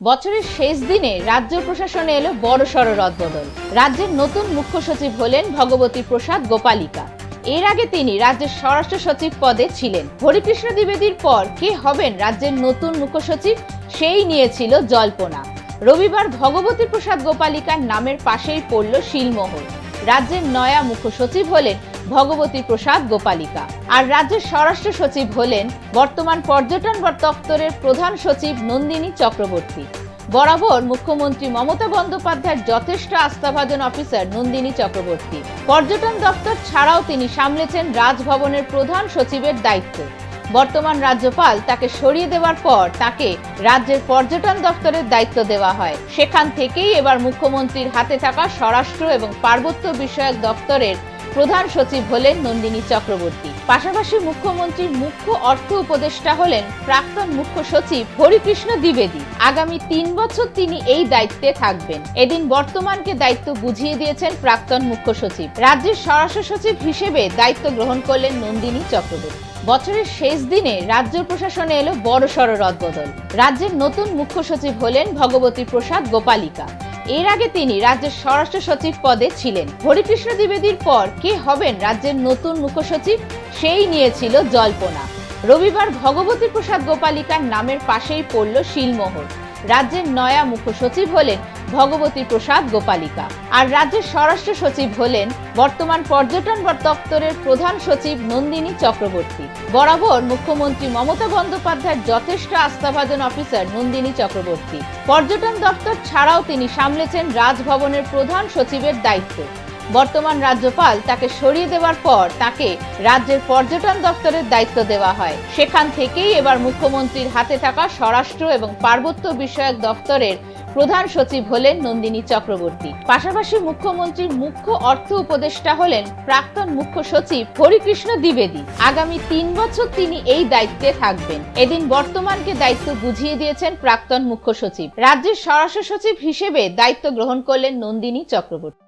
বছরের শেষ দিনে রাজ্য প্রশাসনে এলো বড়সড় রদবদল। রাজ্যের নতুন মুখ্য সচিব হলেন ভগবতী প্রসাদ গোপালিকা। এর আগে তিনি রাজ্যের স্বরাষ্ট্র সচিব পদে ছিলেন। হরিকৃষ্ণ দ্বিবেদীর পর কে হবেন রাজ্যের নতুন মুখ্য সচিব, সেই নিয়েছিল জল্পনা। রবিবার ভগবতী প্রসাদ গোপালিকার নামের পাশেই পড়ল শিলমোহর। রাজ্যের নয়া মুখ্য সচিব হলেন ভগবতী প্রসাদ গোপালিকা। আর রাজ্যের স্বরাষ্ট্র সচিব হলেন বর্তমান পর্যটন দপ্তরের প্রধান সচিব নন্দিনী চক্রবর্তী। বরাবর মুখ্যমন্ত্রী মমতা বন্দ্যোপাধ্যায়ের যথেষ্ট আস্থাভাজন অফিসার নন্দিনী চক্রবর্তী। পর্যটন দপ্তর ছাড়াও তিনি সামলেছেন রাজভবনের প্রধান সচিবের দায়িত্ব। বর্তমান রাজ্যপাল তাকে সরিয়ে দেওয়ার পর তাকে রাজ্যের পর্যটন দপ্তরের দায়িত্ব দেওয়া হয়। সেখান থেকেই এবার মুখ্যমন্ত্রীর হাতে থাকা স্বরাষ্ট্র এবং পার্বত্য বিষয়ক দপ্তরের প্রধান সচিব হলেন নন্দিনী চক্রবর্তী। পাশাপাশি মুখ্যমন্ত্রীর মুখ্য অর্থ উপদেষ্টা হলেন প্রাক্তন মুখ্য সচিব হরিকৃষ্ণ দ্বিবেদী। আগামী তিন বছর তিনি এই দায়িত্বে থাকবেন। এদিন বর্তমানকে দায়িত্ব বুঝিয়ে দিয়েছেন প্রাক্তন মুখ্য সচিব। রাজ্যের স্বরাষ্ট্র সচিব হিসেবে দায়িত্ব গ্রহণ করলেন নন্দিনী চক্রবর্তী। বছরের শেষ দিনে রাজ্য প্রশাসনে এলো বড়সড় রদবদল। রাজ্যের নতুন মুখ্য সচিব হলেন ভগবতী প্রসাদ গোপালিকা। এর আগে তিনি রাজ্যের স্বরাষ্ট্র সচিব পদে ছিলেন। হরিকৃষ্ণ দ্বিবেদীর পর কে হবেন রাজ্যের নতুন মুখ্যসচিব সেই নিয়েছিল জল্পনা। রবিবার ভগবতী প্রসাদ গোপালিকার নামের পাশেই পড়ল শিলমোহর। রাজ্যের নয়া মুখ্যসচিব হলেন ভগবতী প্রসাদ গোপালিকা। আর রাজ্যের স্বরাষ্ট্র সচিব হলেন বর্তমান পর্যটন দপ্তরের প্রধান সচিব নন্দিনী চক্রবর্তী। বরাবর মুখ্যমন্ত্রী মমতা বন্দ্যোপাধ্যায়ের যথেষ্ট আস্থাভাজন অফিসার নন্দিনী চক্রবর্তী। পর্যটন দপ্তর ছাড়াও তিনি সামলেছেন রাজভবনের প্রধান সচিবের দায়িত্ব। বর্তমান রাজ্যপাল তাকে সরিয়ে দেওয়ার পর তাকে রাজ্যের পর্যটন দপ্তরের দায়িত্ব দেওয়া হয়। সেখান থেকেই এবার মুখ্যমন্ত্রীর হাতে থাকা স্বরাষ্ট্র এবং পার্বত্য বিষয়ক দপ্তরের প্রধান সচিব হলেন নন্দিনী চক্রবর্তী। পাশাপাশি মুখ্যমন্ত্রীর মুখ্য অর্থ উপদেষ্টা হলেন প্রাক্তন মুখ্য সচিব হরিকৃষ্ণ দ্বিবেদী। আগামী তিন বছর তিনি এই দায়িত্বে থাকবেন। এদিন বর্তমানকে দায়িত্ব বুঝিয়ে দিয়েছেন প্রাক্তন মুখ্য সচিব। রাজ্যের স্বরাষ্ট্র সচিব হিসেবে দায়িত্ব গ্রহণ করলেন নন্দিনী চক্রবর্তী।